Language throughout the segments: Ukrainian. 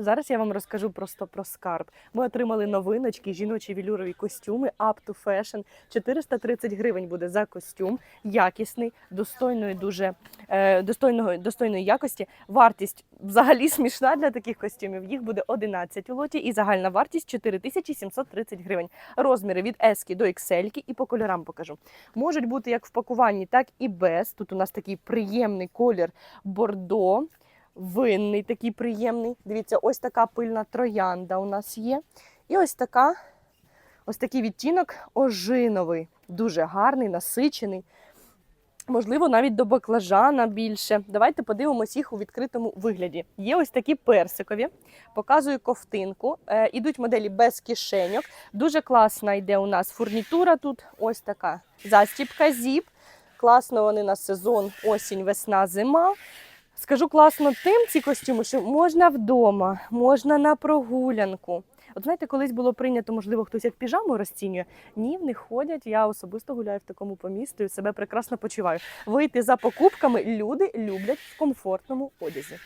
Зараз я вам розкажу просто про скарб. Ми отримали новиночки, жіночі вілюрові костюми Up to Fashion. 430 гривень буде за костюм, якісний, достойної, дуже е, достойного, достойної якості. Вартість взагалі смішна для таких костюмів. Їх буде 11 у лоті і загальна вартість 4730 гривень. Розміри від S до XL і по кольорам покажу. Можуть бути як в пакуванні, так і без. Тут у нас такий приємний колір бордо, винний такий приємний. Дивіться, ось така пильна троянда у нас є. І ось така, ось такий відтінок ожиновий, дуже гарний, насичений. Можливо, навіть до баклажана більше. Давайте подивимось їх у відкритому вигляді. Є ось такі персикові. Показую ковтинку. Е, ідуть моделі без кишеньок. Дуже класна йде у нас фурнітура тут. Ось така застіпка, зіп. Класно вони на сезон, осінь, весна, зима. Скажу класно тим ці костюми, що можна вдома, можна на прогулянку. От знаєте, колись було прийнято, можливо, хтось як піжаму розцінює. Ні, в них ходять. Я особисто гуляю в такому по місту і себе прекрасно почуваю. Вийти за покупками люди люблять в комфортному одязі.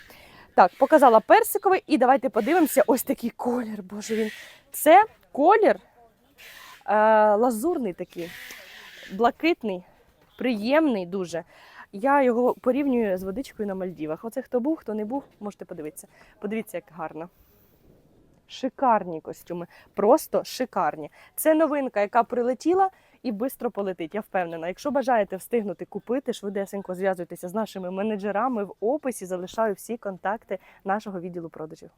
Так, показала персиковий, і давайте подивимося. Ось такий колір. Боже він. Це колір е, лазурний такий, блакитний, приємний дуже. Я його порівнюю з водичкою на Мальдівах. Оце хто був, хто не був, можете подивитися. Подивіться, як гарно. Шикарні костюми, просто шикарні. Це новинка, яка прилетіла і швидко полетить. Я впевнена. Якщо бажаєте встигнути купити, швидесенько зв'язуйтеся з нашими менеджерами в описі. Залишаю всі контакти нашого відділу продажів.